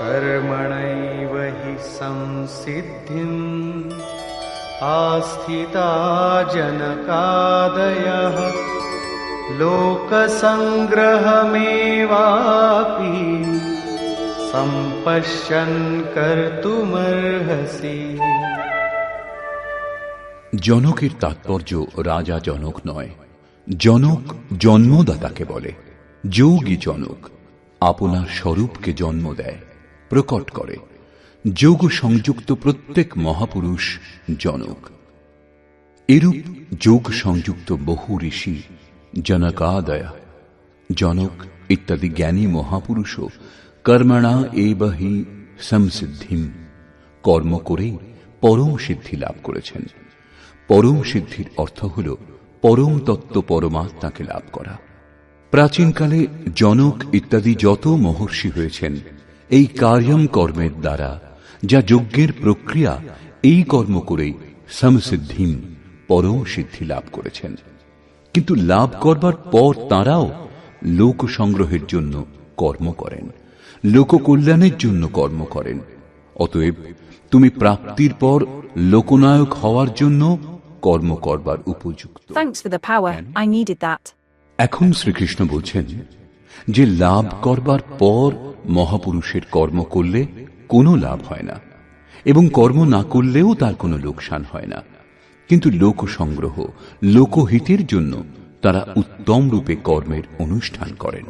कर्मणैव हि संसिद्धिम् आस्थिता जनकादयः लोकसङ्ग्रहमेवापि सम्पश्यन् कर्तुमर्हसि জনকের তাৎপর্য রাজা জনক নয় জনক জন্মদাতাকে বলে যোগী জনক আপনার স্বরূপকে জন্ম দেয়, প্রকট করে। যোগ সংযুক্ত প্রত্যেক মহাপুরুষ জনক। এরূপ যোগ সংযুক্ত বহু ঋষি, জনকাদয়া, জনক ইত্যাদি জ্ঞানী মহাপুরুষও কর্মণা এবহি সংসিদ্ধিম কর্ম করেই পরম সিদ্ধি লাভ করেছেন। পরম সিদ্ধির অর্থ হল পরম তত্ত্ব পরমাত্মাকে লাভ করা। প্রাচীনকালে জনক ইত্যাদি যত মহর্ষি হয়েছেন এই কার্যম কর্মের দ্বারা যা যজ্ঞের প্রক্রিয়া এই কর্ম করেই সমসিদ্ধিম পরম সিদ্ধি লাভ করেছেন কিন্তু লাভ করবার পর তাঁরাও লোক সংগ্রহের জন্য কর্ম করেন লোককল্যাণের জন্য কর্ম করেন অতএব তুমি প্রাপ্তির পর লোকনায়ক হওয়ার জন্য কর্ম করবার উপযুক্ত Thanks for the power. I needed that. এখন শ্রীকৃষ্ণ বলছেন যে লাভ করবার পর মহাপুরুষের কর্ম করলে কোনো লাভ হয় না, এবং কর্ম না করলেও তার কোনো লোকসান হয় না। কিন্তু লোক সংগ্রহ লোকহিতের জন্য তারা উত্তম রূপে কর্মের অনুষ্ঠান করেন।